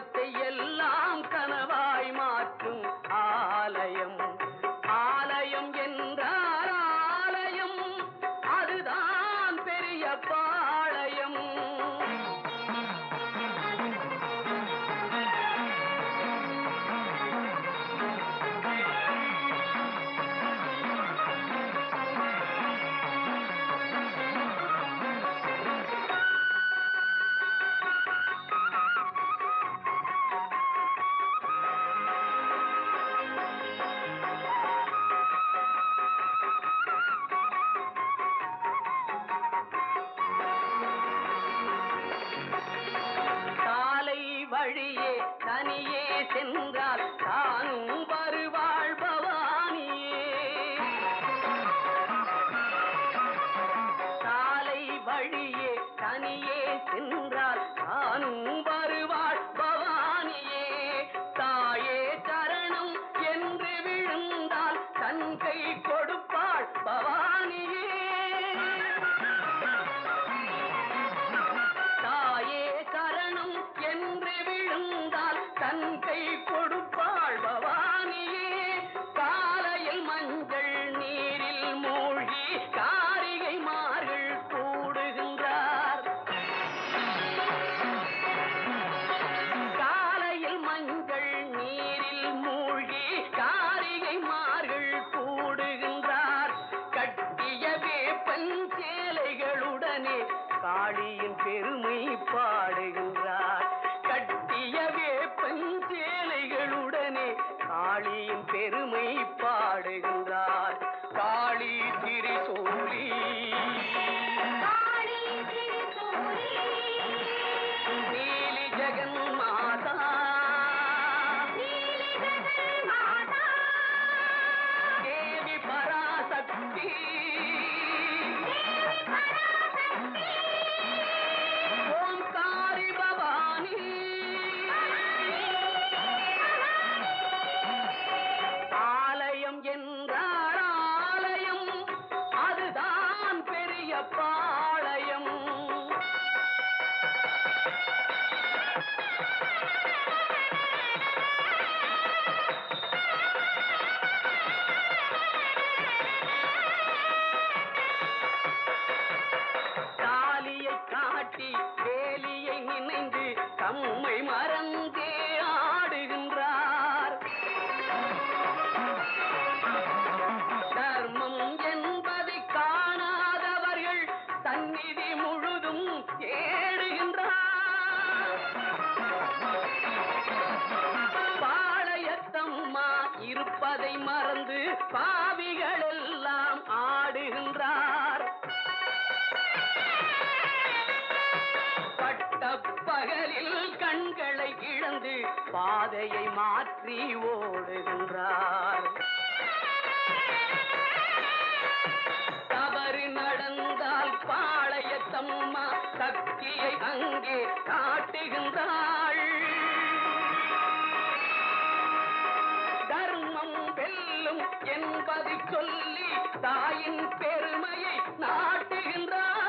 கனவை எல்லாம் கனவாய் மாற்றும் ஆலயம். ஆலயம் என்றால் ஆலயம். அதுதான் பெரியப்பா வழியே தனியே சென்றால் தானும் வருவாள் பவானியே சாலை வழியே தனியே சென்றால் தானும் காளியின் பெருமை பாடுகின்றார். கட்டிய வேப்பன் காளியின் பெருமை பாடுகின்றார். காளி இருப்பதை மறந்து பாவிகள் எல்லாம் ஆடுகின்றார். பட்ட பகலில் கண்களை இழந்து பாதையை மாற்றி ஓடுகின்றார். தவறு நடந்தால் பாளையத்தம்மா சக்தியை அங்கே காட்டுகின்றாள். என்பதை சொல்லி தாயின் பெருமையை நாட்டுகின்றார்.